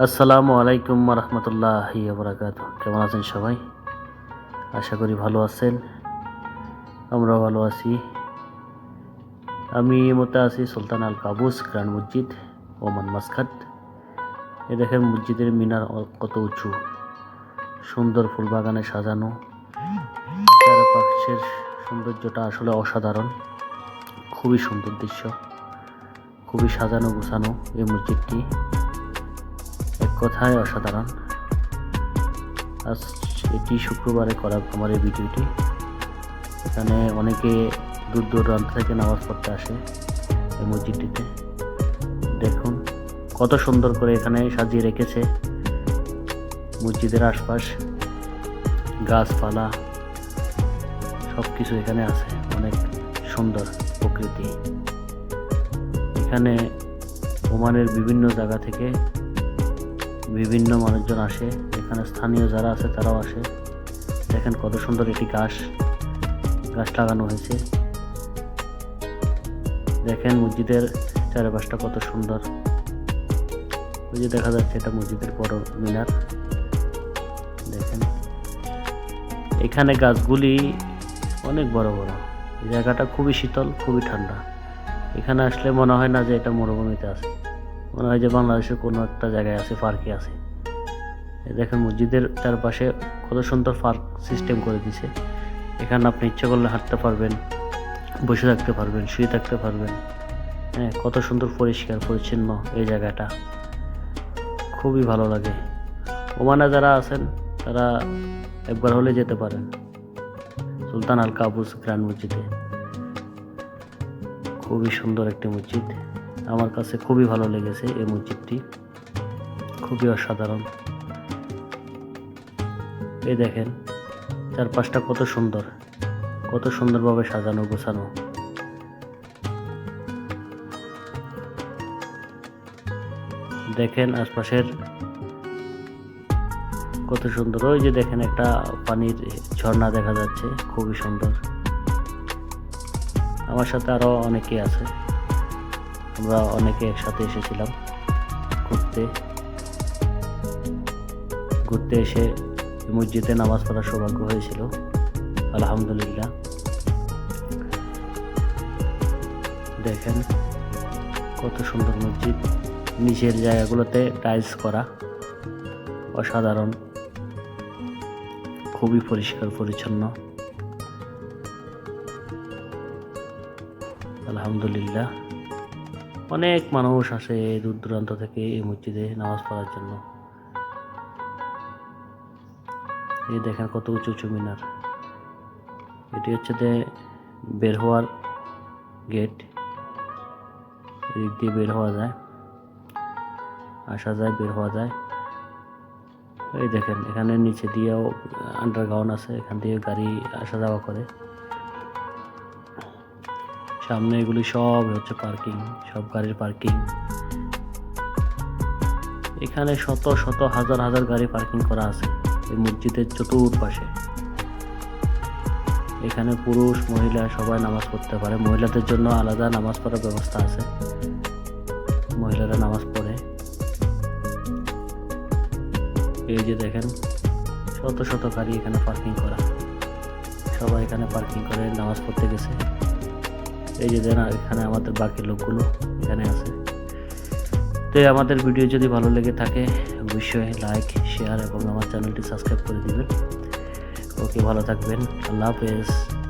আসসালামু আলাইকুম রহমতুল্লাহি বরাকাত কেমন আছেন সবাই? আশা করি ভালো আছেন। আমরাও ভালো আছি। আমি মতে আছি সুলতান আল কাবুস গ্রান্ড মসজিদ, ওমান মাসখাত এ দেখেন মসজিদের মিনার কত উঁচু। সুন্দর ফুল বাগানে সাজানো। চারপাশের সৌন্দর্যটা আসলে অসাধারণ। খুবই সুন্দর দৃশ্য। খুবই সাজানো গোছানো এই মসজিদটি। কথায় অসাধারণ। আজ এটি শুক্রবারে করা আমার এই ভিডিওটি। এখানে অনেকে দূর দূরান্ত থেকে নামাজ পড়তে আসে এই মসজিদটিতে। দেখুন, কত সুন্দর করে এখানে সাজিয়ে রেখেছে মসজিদের আশপাশ, গাছপালা সব কিছু এখানে আছে। অনেক সুন্দর প্রকৃতি। এখানে ওমানের বিভিন্ন জায়গা থেকে বিভিন্ন মানুষজন আসে। এখানে স্থানীয় যারা আছে তারাও আসে। দেখেন কত সুন্দর একটি গাছ গাছ লাগানো হয়েছে। দেখেন মসজিদের চারপাশটা কত সুন্দর। ওই যে দেখা যাচ্ছে এটা মসজিদের বড় মিনার। দেখেন। এখানে গাছগুলি অনেক বড় বড়। জায়গাটা খুবই শীতল, খুবই ঠান্ডা। এখানে আসলে মনে হয় না যে এটা মরুভূমিতে আছে। মনে হয় যে বাংলাদেশের কোনো একটা জায়গায় আছে, পার্কে আছে। দেখেন মসজিদের চারপাশে কত সুন্দর পার্ক সিস্টেম করে দিছে। এখানে আপনি ইচ্ছে করলে হাঁটতে পারবেন, বসে থাকতে পারবেন, শুয়ে থাকতে পারবেন। হ্যাঁ কত সুন্দর পরিষ্কার, পরিচ্ছন্ন এই জায়গাটা। খুবই ভালো লাগে। ওমানে যারা আছেন, তারা একবার হলে যেতে পারেন। সুলতান আল কাবুস গ্র্যান্ড মসজিদে। খুবই সুন্দর একটি মসজিদ। আমার কাছে খুবই ভালো লেগেছে এই মসজিদটি। খুবই অসাধারণ। এই দেখেন, চারপাশটা কত সুন্দর, কত সুন্দরভাবে সাজানো, গোছানো। দেখেন আশপাশের কত সুন্দর, ওই যে দেখেন একটা পানির ঝর্ণা দেখা যাচ্ছে, খুবই সুন্দর। আমার সাথে আরও অনেকেই আছে। আমরা অনেকে একসাথে এসেছিলাম ঘুরতে। ঘুরতে এসে মসজিদে নামাজ পড়ার সৌভাগ্য হয়েছিল। আলহামদুলিল্লাহ। দেখেন কত সুন্দর মসজিদ। নিচের জায়গাগুলোতে টাইলস করা। অসাধারণ। খুবই পরিষ্কার, পরিচ্ছন্ন। আলহামদুলিল্লাহ। অনেক মানুষ আসে দূর দূরান্ত থেকে এই মসজিদে নামাজ পড়ার জন্য। এই দেখেন কত উঁচু উঁচু মিনার। এটি হচ্ছে যে বের হওয়ার গেট। এদিক দিয়ে বের হওয়া যায়। আসা যায়, বের হওয়া যায়। এই দেখেন, এখানে নিচে দিয়েও আন্ডারগ্রাউন্ড আছে, এখান দিয়ে গাড়ি আসা যাওয়া করে। সামনে এগুলি সব হচ্ছে পার্কিং সব গাড়ির পার্কিং এখানে শত শত হাজার হাজার গাড়ি পার্কিং করা আছে এই মসজিদের চতুর্পাশে। এখানে পুরুষ, মহিলা সবাই নামাজ পড়তে পারে। মহিলাদের জন্য আলাদা নামাজ পড়ার ব্যবস্থা আছে। মহিলারা নামাজ পড়ে। এই যে দেখেন, শত শত গাড়ি এখানে পার্কিং করা। সবাই এখানে পার্কিং করে নামাজ পড়তে গেছে। এই যে দেন এখানে আমাদের বাকি লোকগুলো এখানে আছে। তো আমাদের ভিডিও যদি ভালো লেগে থাকে, অবশ্যই লাইক শেয়ার এবং আমার চ্যানেলটি সাবস্ক্রাইব করে দিবেন। ওকে, ভালো থাকবেন। আল্লাহ হাফেজ।